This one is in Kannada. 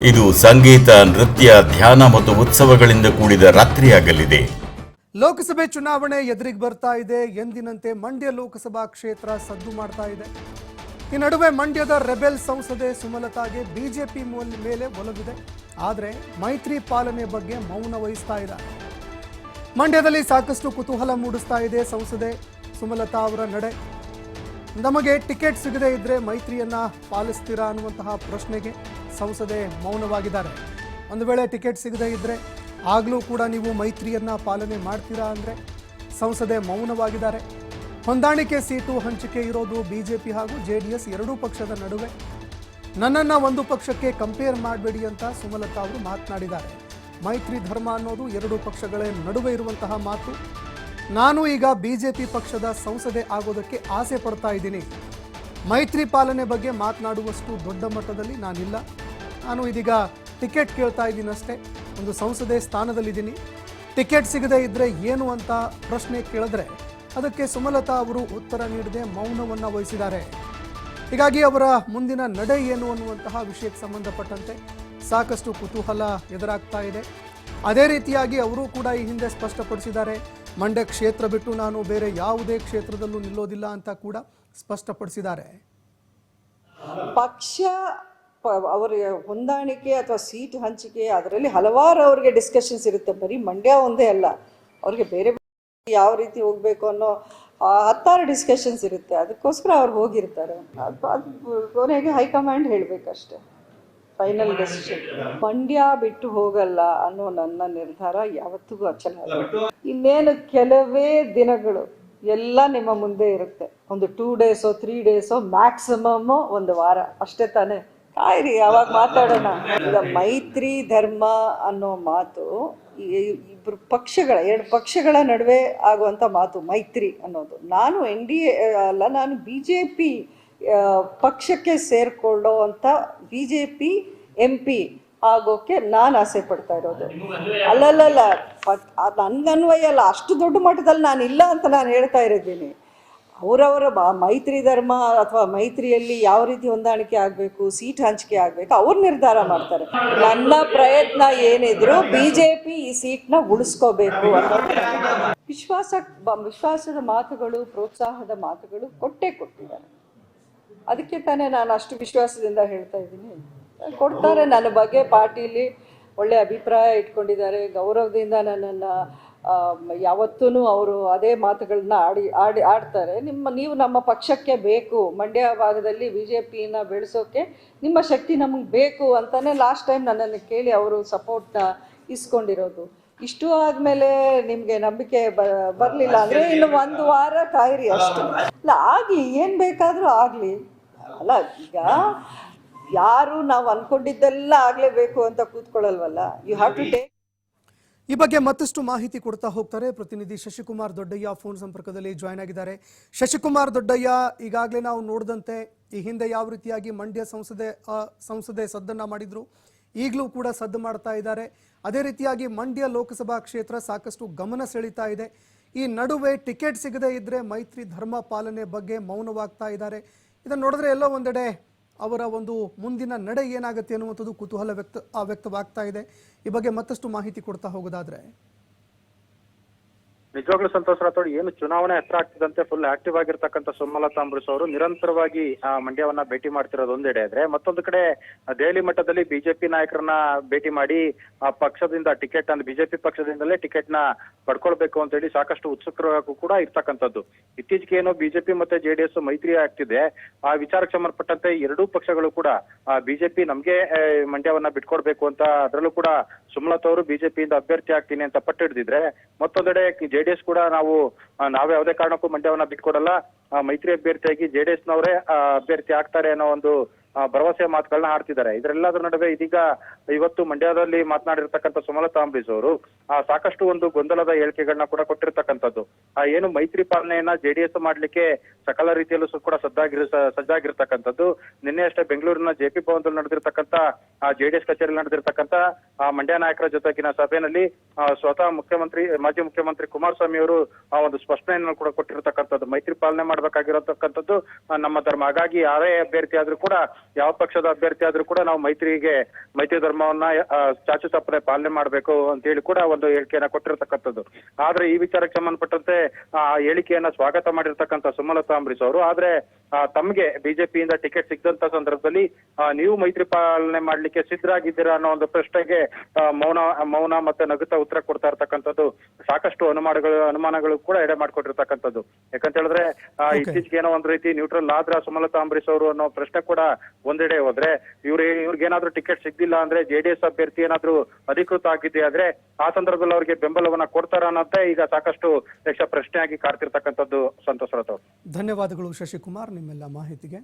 ಇದು ಸಂಗೀತ, ನೃತ್ಯ, ಧ್ಯಾನ ಮತ್ತು ಉತ್ಸವಗಳಿಂದ ಕೂಡಿದ ರಾತ್ರಿಯಾಗಲಿದೆ. ಲೋಕಸಭೆ ಚುನಾವಣೆ ಎದುರಿಗೆ ಬರ್ತಾ ಇದೆ. ಎಂದಿನಂತೆ ಮಂಡ್ಯ ಲೋಕಸಭಾ ಕ್ಷೇತ್ರ ಸದ್ದು ಮಾಡ್ತಾ ಇದೆ. ಈ ನಡುವೆ ಮಂಡ್ಯದ ರೆಬೆಲ್ ಸಂಸದೆ ಸುಮಲತಾಗೆ ಬಿಜೆಪಿ ಮೇಲೆ ಒಲಗಿದೆ ಆದರೆ ಮೈತ್ರಿ ಪಾಲನೆ ಬಗ್ಗೆ ಮೌನ ವಹಿಸ್ತಾ ಇದ್ದಾರೆ. ಮಂಡ್ಯದಲ್ಲಿ ಸಾಕಷ್ಟು ಕುತೂಹಲ ಮೂಡಿಸ್ತಾ ಇದೆ ಸಂಸದೆ ಸುಮಲತಾ ಅವರ ನಡೆ. ನಮಗೆ ಟಿಕೆಟ್ ಸಿಗದೇ ಇದ್ರೆ ಮೈತ್ರಿಯನ್ನ ಪಾಲಿಸ್ತೀರಾ ಅನ್ನುವಂತಹ ಪ್ರಶ್ನೆಗೆ ಸಂಸದೆ ಮೌನವಾಗಿದ್ದಾರೆ. ಒಂದು ವೇಳೆ ಟಿಕೆಟ್ ಸಿಗದೇ ಇದ್ದರೆ ಆಗಲೂ ಕೂಡ ನೀವು ಮೈತ್ರಿಯನ್ನು ಪಾಲನೆ ಮಾಡ್ತೀರಾ ಅಂದರೆ ಸಂಸದೆ ಮೌನವಾಗಿದ್ದಾರೆ. ಹೊಂದಾಣಿಕೆ ಸೀಟು ಹಂಚಿಕೆ ಇರೋದು ಬಿಜೆಪಿ ಹಾಗೂ ಜೆ ಡಿ ಎಸ್ ಎರಡೂ ಪಕ್ಷದ ನಡುವೆ. ನನ್ನನ್ನು ಒಂದು ಪಕ್ಷಕ್ಕೆ ಕಂಪೇರ್ ಮಾಡಬೇಡಿ ಅಂತ ಸುಮಲತಾ ಅವರು ಮಾತನಾಡಿದ್ದಾರೆ. ಮೈತ್ರಿ ಧರ್ಮ ಅನ್ನೋದು ಎರಡು ಪಕ್ಷಗಳ ನಡುವೆ ಇರುವಂತಹ ಮಾತು. ನಾನು ಈಗ ಬಿಜೆಪಿ ಪಕ್ಷದ ಸಂಸದೆ ಆಗೋದಕ್ಕೆ ಆಸೆ ಪಡ್ತಾ ಇದ್ದೀನಿ. ಮೈತ್ರಿ ಪಾಲನೆ ಬಗ್ಗೆ ಮಾತನಾಡುವಷ್ಟು ದೊಡ್ಡ ಮಟ್ಟದಲ್ಲಿ ನಾನಿಲ್ಲ. ನಾನು ಇದೀಗ ಟಿಕೆಟ್ ಕೇಳ್ತಾ ಇದ್ದೀನಿ ಅಷ್ಟೇ ಒಂದು ಸಂಸದೆ ಸ್ಥಾನದಲ್ಲಿದ್ದೀನಿ. ಟಿಕೆಟ್ ಸಿಗದೇ ಇದ್ದರೆ ಏನು ಅಂತ ಪ್ರಶ್ನೆ ಕೇಳಿದ್ರೆ ಅದಕ್ಕೆ ಸುಮಲತಾ ಅವರು ಉತ್ತರ ನೀಡದೆ ಮೌನವನ್ನು ವಹಿಸಿದ್ದಾರೆ. ಹೀಗಾಗಿ ಅವರ ಮುಂದಿನ ನಡೆ ಏನು ಅನ್ನುವಂತಹ ವಿಷಯಕ್ಕೆ ಸಂಬಂಧಪಟ್ಟಂತೆ ಸಾಕಷ್ಟು ಕುತೂಹಲ ಎದುರಾಗ್ತಾ ಇದೆ. ಅದೇ ರೀತಿಯಾಗಿ ಅವರು ಕೂಡ ಈ ಹಿಂದೆ ಸ್ಪಷ್ಟಪಡಿಸಿದ್ದಾರೆ. ಮಂಡ್ಯ ಕ್ಷೇತ್ರ ಬಿಟ್ಟು ನಾನು ಬೇರೆ ಯಾವುದೇ ಕ್ಷೇತ್ರದಲ್ಲೂ ನಿಲ್ಲೋದಿಲ್ಲ ಅಂತ ಕೂಡ ಸ್ಪಷ್ಟಪಡಿಸಿದ್ದಾರೆ. ಪಕ್ಷ ಅವರ ಹೊಂದಾಣಿಕೆ ಅಥವಾ ಸೀಟ್ ಹಂಚಿಕೆ, ಅದರಲ್ಲಿ ಹಲವಾರು ಅವರಿಗೆ ಡಿಸ್ಕಷನ್ಸ್ ಇರುತ್ತೆ. ಬರೀ ಮಂಡ್ಯ ಒಂದೇ ಅಲ್ಲ. ಅವ್ರಿಗೆ ಬೇರೆ ಯಾವ ರೀತಿ ಹೋಗಬೇಕು ಅನ್ನೋ ಹತ್ತಾರು ಡಿಸ್ಕಷನ್ಸ್ ಇರುತ್ತೆ. ಅದಕ್ಕೋಸ್ಕರ ಅವ್ರು ಹೋಗಿರ್ತಾರೆ. ಅದು ಕೊನೆಗೆ ಹೈಕಮಾಂಡ್ ಹೇಳಬೇಕಷ್ಟೆ. ಫೈನಲ್ ಡೆಸಿಷನ್ ಮಂಡ್ಯ ಬಿಟ್ಟು ಹೋಗಲ್ಲ ಅನ್ನೋ ನನ್ನ ನಿರ್ಧಾರ ಯಾವತ್ತಿಗೂ ಅಚಲ. ಇನ್ನೇನು ಕೆಲವೇ ದಿನಗಳು ಎಲ್ಲ ನಿಮ್ಮ ಮುಂದೆ ಇರುತ್ತೆ. ಒಂದು ಟೂ ಡೇಸೋ ತ್ರೀ ಡೇಸೋ ಮ್ಯಾಕ್ಸಿಮಮ್ ಒಂದು ವಾರ. ಅಷ್ಟೇ ತಾನೇ. ಕಾಯಿರಿ ಯಾವಾಗ ಮಾತಾಡೋಣ? ಈಗ ಮೈತ್ರಿ ಧರ್ಮ ಅನ್ನೋ ಮಾತು ಇಬ್ಬರು ಪಕ್ಷಗಳ, ಎರಡು ಪಕ್ಷಗಳ ನಡುವೆ ಆಗುವಂಥ ಮಾತು, ಮೈತ್ರಿ ಅನ್ನೋದು. ನಾನು ಎನ್ ಡಿ ಎ, ಅಲ್ಲ, ನಾನು ಬಿ ಜೆ ಪಿ ಪಕ್ಷಕ್ಕೆ ಸೇರಿಕೊಳ್ಳೋ ಅಂಥ B J P, M P ಆಗೋಕ್ಕೆ ನಾನು ಆಸೆ ಪಡ್ತಾ ಇರೋದು. ಅಲ್ಲಲ್ಲಲ್ಲ ಪಟ್- ಅದು ಅನ್ವಯ ಅಲ್ಲ, ಅಷ್ಟು ದೊಡ್ಡ ಮಟ್ಟದಲ್ಲಿ ನಾನು ಇಲ್ಲ ಅಂತ ನಾನು ಹೇಳ್ತಾ ಇರಿದ್ದೀನಿ ಅವರವರ ಮೈತ್ರಿ ಧರ್ಮ ಅಥವಾ ಮೈತ್ರಿಯಲ್ಲಿ ಯಾವ ರೀತಿ ಹೊಂದಾಣಿಕೆ ಆಗಬೇಕು, ಸೀಟ್ ಹಂಚಿಕೆ ಆಗಬೇಕು, ಅವ್ರು ನಿರ್ಧಾರ ಮಾಡ್ತಾರೆ. ನನ್ನ ಪ್ರಯತ್ನ ಏನಿದ್ರು ಬಿ ಜೆ ಪಿ ಈ ಸೀಟ್ನ ಉಳಿಸ್ಕೋಬೇಕು ವಿಶ್ವಾಸ ವಿಶ್ವಾಸದ ಮಾತುಗಳು, ಪ್ರೋತ್ಸಾಹದ ಮಾತುಗಳು ಕೊಟ್ಟೇ ಕೊಟ್ಟಿದ್ದಾರೆ. ಅದಕ್ಕೆ ತಾನೇ ನಾನು ಅಷ್ಟು ವಿಶ್ವಾಸದಿಂದ ಹೇಳ್ತಾ ಇದ್ದೀನಿ. ಕೊಡ್ತಾರೆ ನನ್ನ ಬಗ್ಗೆ ಪಾರ್ಟಿಲಿ ಒಳ್ಳೆ ಅಭಿಪ್ರಾಯ ಇಟ್ಕೊಂಡಿದ್ದಾರೆ, ಗೌರವದಿಂದ ನನ್ನನ್ನು ಯಾವತ್ತೂ ಅವರು ಅದೇ ಮಾತುಗಳನ್ನ ಆಡಿ ಆಡಿ, ಆಡ್ತಾರೆ. ನಿಮ್ಮ, ನೀವು ನಮ್ಮ ಪಕ್ಷಕ್ಕೆ ಬೇಕು. ಮಂಡ್ಯ ಭಾಗದಲ್ಲಿ ಬಿ ಜೆ ಪಿನ ಬೆಳೆಸೋಕೆ ನಿಮ್ಮ ಶಕ್ತಿ ನಮಗೆ ಬೇಕು ಅಂತಲೇ ಲಾಸ್ಟ್ ಟೈಮ್ ನನ್ನನ್ನು ಕೇಳಿ ಅವರು ಸಪೋರ್ಟ್ನ ಇಸ್ಕೊಂಡಿರೋದು. ಇಷ್ಟು ಆದಮೇಲೆ ನಿಮಗೆ ನಂಬಿಕೆ ಬ, ಬರಲಿಲ್ಲ ಅಂದರೆ ಇನ್ನು ಒಂದು ವಾರ ಕಾಯಿರಿ ಅಷ್ಟು. ಇಲ್ಲ ಆಗಲಿ, ಏನು ಬೇಕಾದರೂ ಆಗಲಿ. ಅಲ್ಲ, ಈಗ ಯಾರು ನಾವು ಅನ್ಕೊಂಡಿದ್ದೆಲ್ಲ ಆಗಲೇಬೇಕು ಅಂತ ಕೂತ್ಕೊಳ್ಳಲ್ವಲ್ಲ ಯು ಹ್ಯಾವ್ ಟು ಟೇಕ್ ಈ ಬಗ್ಗೆ ಮತ್ತಷ್ಟು ಮಾಹಿತಿ ಕೊಡ್ತಾ ಹೋಗ್ತಾರೆ ಪ್ರತಿನಿಧಿ ಶಶಿಕುಮಾರ್ ದೊಡ್ಡಯ್ಯ ಫೋನ್ ಸಂಪರ್ಕದಲ್ಲಿ ಜಾಯ್ನ್ ಆಗಿದ್ದಾರೆ. ಶಶಿಕುಮಾರ್ ದೊಡ್ಡಯ್ಯ, ಈಗಾಗಲೇ ನಾವು ನೋಡಿದಂತೆ ಈ ಹಿಂದೆ ಯಾವ ರೀತಿಯಾಗಿ ಮಂಡ್ಯ ಸಂಸದೆ ಸಂಸದೆ ಸದ್ದನ್ನ ಮಾಡಿದ್ರು, ಈಗಲೂ ಕೂಡ ಸದ್ದು ಮಾಡ್ತಾ ಇದ್ದಾರೆ. ಅದೇ ರೀತಿಯಾಗಿ ಮಂಡ್ಯ ಲೋಕಸಭಾ ಕ್ಷೇತ್ರ ಸಾಕಷ್ಟು ಗಮನ ಸೆಳೀತಾ ಇದೆ. ಈ ನಡುವೆ ಟಿಕೆಟ್ ಸಿಗದೇ ಇದ್ರೆ ಮೈತ್ರಿ ಧರ್ಮ ಪಾಲನೆ ಬಗ್ಗೆ ಮೌನವಾಗ್ತಾ ಇದ್ದಾರೆ. ಇದನ್ನು ನೋಡಿದ್ರೆ ಎಲ್ಲೋ ಒಂದೆಡೆ ಅವರ ಒಂದು ಮುಂದಿನ ನಡೆ ಏನಾಗುತ್ತೆ ಅನ್ನುವಂಥದ್ದು ಕುತೂಹಲ ವ್ಯಕ್ತ ವ್ಯಕ್ತವಾಗ್ತಾ ಇದೆ. ಈ ಬಗ್ಗೆ ಮತ್ತಷ್ಟು ಮಾಹಿತಿ ಕೊಡ್ತಾ ಹೋಗೋದಾದ್ರೆ ನಿಜವಾಗ್ಲೂ ಸಂತೋಷ ರಾಥೋಡ್ ಏನು ಚುನಾವಣೆ ಹತ್ರ ಆಗ್ತಿದಂತೆ ಫುಲ್ ಆಕ್ಟಿವ್ ಆಗಿರ್ತಕ್ಕಂಥ ಸುಮಲತಾ ಅಂಬರೀಶ್ ಅವರು ನಿರಂತರವಾಗಿ ಆ, ಮಂಡ್ಯವನ್ನ ಭೇಟಿ ಮಾಡ್ತಿರೋದು ಒಂದೆಡೆ ಆದ್ರೆ ಮತ್ತೊಂದು ಕಡೆ ಆ, ದೆಹಲಿ ಮಟ್ಟದಲ್ಲಿ ಬಿಜೆಪಿ ನಾಯಕರನ್ನ ಭೇಟಿ ಮಾಡಿ ಆ ಪಕ್ಷದಿಂದ ಟಿಕೆಟ್ ಅಂದ್ರೆ ಬಿಜೆಪಿ ಪಕ್ಷದಿಂದಲೇ ಟಿಕೆಟ್ನ ಪಡ್ಕೊಳ್ಬೇಕು ಅಂತ ಹೇಳಿ ಸಾಕಷ್ಟು ಉತ್ಸುಕರಾಗೂ ಕೂಡ ಇರ್ತಕ್ಕಂಥದ್ದು. ಇತ್ತೀಚೆಗೆ ಏನೋ ಬಿಜೆಪಿ ಮತ್ತೆ ಜೆಡಿಎಸ್ ಮೈತ್ರಿ ಆಗ್ತಿದೆ. ಆ ವಿಚಾರಕ್ಕೆ ಸಂಬಂಧಪಟ್ಟಂತೆ ಎರಡೂ ಪಕ್ಷಗಳು ಕೂಡ ಬಿಜೆಪಿ ನಮ್ಗೆ ಮಂಡ್ಯವನ್ನ ಬಿಟ್ಕೊಡ್ಬೇಕು ಅಂತ ಅದರಲ್ಲೂ ಕೂಡ ಸುಮಲತಾ ಅವರು ಬಿಜೆಪಿಯಿಂದ ಅಭ್ಯರ್ಥಿ ಆಗ್ತೀನಿ ಅಂತ ಪಟ್ಟಿಡ್ದಿದ್ರೆ ಮತ್ತೊಂದೆಡೆ ಜೆಡಿಎಸ್ ಕೂಡ ನಾವು ನಾವು ಯಾವುದೇ ಕಾರಣಕ್ಕೂ ಮಂಡ್ಯವನ್ನ ಬಿಟ್ಕೊಡಲ್ಲ. ಮೈತ್ರಿ ಅಭ್ಯರ್ಥಿಯಾಗಿ ಜೆಡಿಎಸ್ ನವರೇ ಅಭ್ಯರ್ಥಿ ಆಗ್ತಾರೆ ಅನ್ನೋ ಒಂದು ಭರವಸೆ ಮಾತುಗಳನ್ನ ಆಡ್ತಿದ್ದಾರೆ ಇದರೆಲ್ಲದರ ನಡುವೆ ಇದೀಗ ಇವತ್ತು ಮಂಡ್ಯದಲ್ಲಿ ಮಾತನಾಡಿರ್ತಕ್ಕಂಥ ಸುಮಲತಾ ಅಂಬರೀಶ್ ಅವರು ಆ, ಸಾಕಷ್ಟು ಒಂದು ಗೊಂದಲದ ಹೇಳಿಕೆಗಳನ್ನ ಕೂಡ ಕೊಟ್ಟಿರ್ತಕ್ಕಂಥದ್ದು. ಆ, ಏನು ಮೈತ್ರಿ ಪಾಲನೆಯನ್ನ ಜೆಡಿಎಸ್ ಮಾಡ್ಲಿಕ್ಕೆ ಸಕಲ ರೀತಿಯಲ್ಲೂ ಕೂಡ ಸದ್ದಾಗಿರ ಸಜ್ಜಾಗಿರ್ತಕ್ಕಂಥದ್ದು. ನಿನ್ನೆ ಅಷ್ಟೇ ಬೆಂಗಳೂರಿನ ಜೆಪಿ ಭವನದಲ್ಲಿ ನಡೆದಿರ್ತಕ್ಕಂಥ ಜೆಡಿಎಸ್ ಕಚೇರಿಯಲ್ಲಿ ನಡೆದಿರ್ತಕ್ಕಂಥ ಆ, ಮಂಡ್ಯ ನಾಯಕರ ಜೊತೆಗಿನ ಸಭೆಯಲ್ಲಿ ಸ್ವತಃ ಮುಖ್ಯಮಂತ್ರಿ ಮಾಜಿ ಮುಖ್ಯಮಂತ್ರಿ ಕುಮಾರಸ್ವಾಮಿ ಅವರು ಆ ಒಂದು ಸ್ಪಷ್ಟನೆಯನ್ನು ಕೂಡ ಕೊಟ್ಟಿರ್ತಕ್ಕಂಥದ್ದು. ಮೈತ್ರಿ ಪಾಲನೆ ಮಾಡ್ಬೇಕಾಗಿರತಕ್ಕಂಥದ್ದು ನಮ್ಮ ಧರ್ಮ. ಹಾಗಾಗಿ ಯಾರೇ ಅಭ್ಯರ್ಥಿ ಆದ್ರೂ ಕೂಡ ಯಾವ ಪಕ್ಷದ ಅಭ್ಯರ್ಥಿ ಆದ್ರೂ ಕೂಡ ನಾವು ಮೈತ್ರಿಗೆ ಮೈತ್ರಿ ಧರ್ಮವನ್ನ ಚಾಚು ತಪ್ಪದೆ ಪಾಲನೆ ಮಾಡಬೇಕು ಅಂತ ಹೇಳಿ ಕೂಡ ಒಂದು ಹೇಳಿಕೆಯನ್ನ ಕೊಟ್ಟಿರತಕ್ಕಂಥದ್ದು ಆದ್ರೆ ಈ ವಿಚಾರಕ್ಕೆ ಸಂಬಂಧಪಟ್ಟಂತೆ ಆ ಹೇಳಿಕೆಯನ್ನ ಸ್ವಾಗತ ಮಾಡಿರ್ತಕ್ಕಂಥ ಸುಮಲತಾ ಅಂಬರೀಶ್ ಅವರು ಆದ್ರೆ ಆ, ತಮ್ಗೆ ಬಿಜೆಪಿಯಿಂದ ಟಿಕೆಟ್ ಸಿಗದಂತ ಸಂದರ್ಭದಲ್ಲಿ ಆ, ನೀವು ಮೈತ್ರಿ ಪಾಲನೆ ಮಾಡ್ಲಿಕ್ಕೆ ಸಿದ್ಧರಾಗಿದ್ದೀರಾ ಅನ್ನೋ ಒಂದು ಪ್ರಶ್ನೆಗೆ ಮೌನ ಮೌನ ಮತ್ತೆ ನಗುತ್ತಾ ಉತ್ತರ ಕೊಡ್ತಾ ಇರ್ತಕ್ಕಂಥದ್ದು ಸಾಕಷ್ಟು ಅನುಮಾನಗಳು ಅನುಮಾನಗಳು ಕೂಡ ಎಡೆ ಮಾಡ್ಕೊಟ್ಟಿರ್ತಕ್ಕಂಥದ್ದು ಯಾಕಂತ ಹೇಳಿದ್ರೆ. ಇತ್ತೀಚೆಗೆ ಏನೋ ಒಂದ್ ರೀತಿ ನ್ಯೂಟ್ರಲ್ ಆದ್ರ ಸುಮಲತಾ ಅಂಬರೀಶ್ ಅವರು ಅನ್ನೋ ಪ್ರಶ್ನೆ ಕೂಡ ಒಂದೆಡೆ ಹೋದ್ರೆ ಇವ್ರ ಇವ್ರಿಗೆ ಏನಾದ್ರೂ ಟಿಕೆಟ್ ಸಿಗ್ಲಿಲ್ಲ ಅಂದ್ರೆ ಜೆಡಿಎಸ್ ಅಭ್ಯರ್ಥಿ ಏನಾದ್ರೂ ಅಧಿಕೃತ ಆಗಿದ್ದೆ ಆದ್ರೆ ಆ ಸಂದರ್ಭದಲ್ಲಿ ಅವ್ರಿಗೆ ಬೆಂಬಲವನ್ನ ಕೊಡ್ತಾರ ಅನ್ನೋದೇ ಈಗ ಸಾಕಷ್ಟು ಯಕ್ಷ ಪ್ರಶ್ನೆಯಾಗಿ ಕಾಡ್ತಿರ್ತಕ್ಕಂಥದ್ದು ಸಂತೋಷ್ ರಥ ಧನ್ಯವಾದಗಳು ಶಶಿಕುಮಾರ್ ನಿಮ್ಮೆಲ್ಲ ಮಾಹಿತಿಗೆ.